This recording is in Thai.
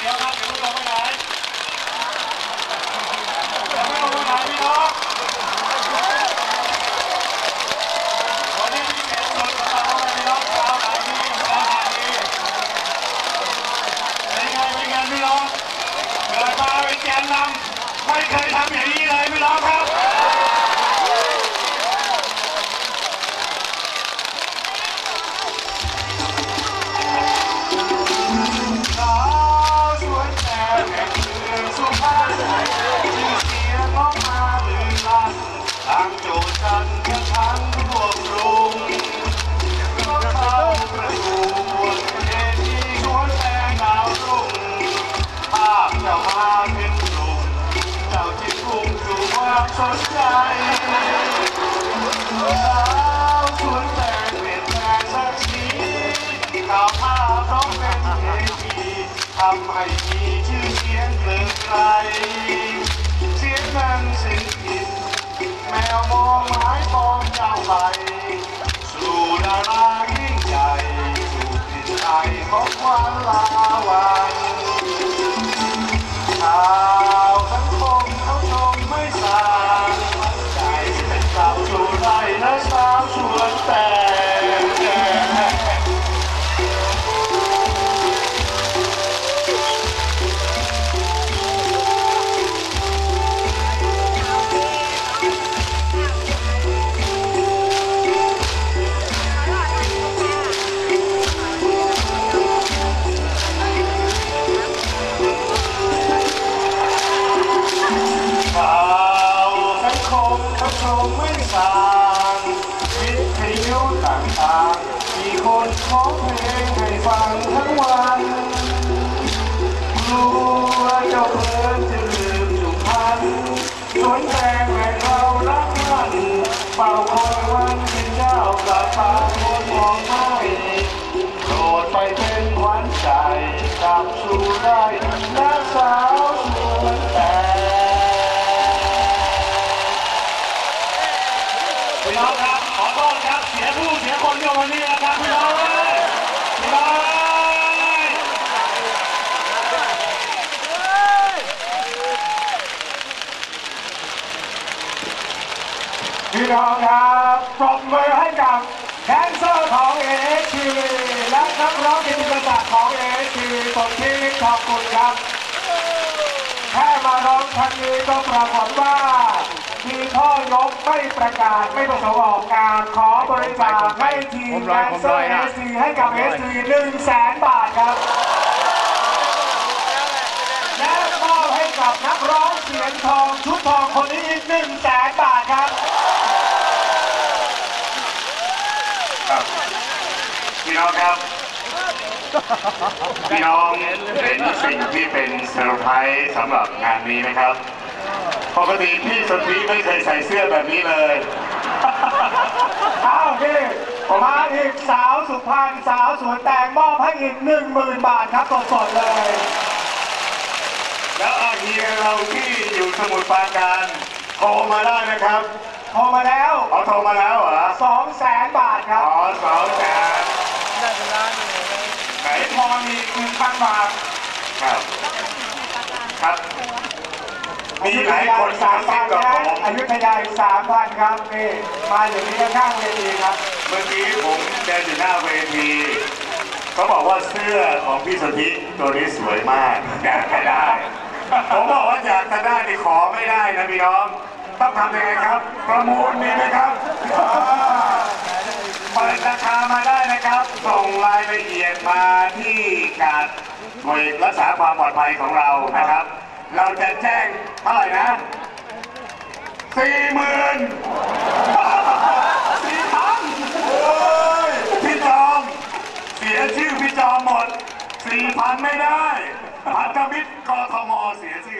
เดี๋ยวครับเดี๋ยวลงไปไหนเดี๋ยวไม่ลงไปไหนพี่น้องวันนี้มีแขกรับเชิญของเรพี่น้องชาวไหนที่ชาวไหนเป็นไงเป็นไงพี่น้องเกิดมาเป็นแกนนำไม่เคยทำอย่างนี้เลยพี่น้องครับ งเกลื่อนไกลเสี สวนแตงแห่งเรารักมันเป่าคอยวันเป็นเจ้ากลับตาคนมองไม่โปรดไปเป็นขวัญใจกลับสู่ไร่และสาวสวนแตงพี่น้องครับ ขอโทษครับเสียผู้เสียคนเดียววันนี้นะครับพี่น้องเอ้ยพี่น้องเอ้ย พี่น้องครับปรบมือให้กับแดนเซอร์ของเอชีและนักร้องกิตติศักดิ์ของเอชีสมที่ขอบคุณครับแค่มาร้องครั้งนี้ก็ปรากฏว่ามีพ่อยกไม่ประกาศไม่ประสงค์ออกการขอบริจาคให้ทีมแดนเซอร์เอซีให้กับเอซีหนึ่งแสนบาทครับ และมอบให้กับนักร้องเสียงทองชุดทองคนนี้อีกหนึ่งแสนบาทครับ ครับพี่ น้องครับ พี่น้องเป็นสิ่งที่เป็นเซอร์ไพรส์สำหรับงานนี้นะครับ ปกติพี่สนธิไม่เคยใส่เสื้อแบบนี้เลยอ้าวพี่มาอีกสาวสุพรรณสาวสวนแตงมอบให้อีกหนึ่งหมื่นบาทครับสดๆเลย แล้วอาเฮียเราที่อยู่สมุทรปราการโทรมาได้นะครับ โทรมาแล้วอ๋อโทรมาแล้วเหรอสองแสนบาทครับ อ๋อสองแสน ไหนพอมีหนึ่งพันบาทครับครับ มีหลายคนสาสามมพัสินบกับนะผมอยุธยาอีกสามพันครับนี่มาอย่างนี้ข้างเวทีครับ เมื่อกี้ผมเดินอยู่หน้าเวทีเขาบอกว่าเสื้อของพี่สนธิตัวนี้สวยมากอยากจะได้ ผมบอกว่าอยากจะได้นี่ขอไม่ได้นะพี่น้อง ต้องทำยังไงครับ ประมูลมีไหมครับเปิดราคามาได้นะครับ ส่งราย ละเอียดมาที่การหน่วยรักษาความปลอดภัยของเรานะครับ เราจะแจ้งเท่าไหร่นะสี่หมื่นสี่พันพี่จอมเสียชื่อพี่จอมหมดสี่พันไม่ได้พันธมิตรกทมเสียชื่อ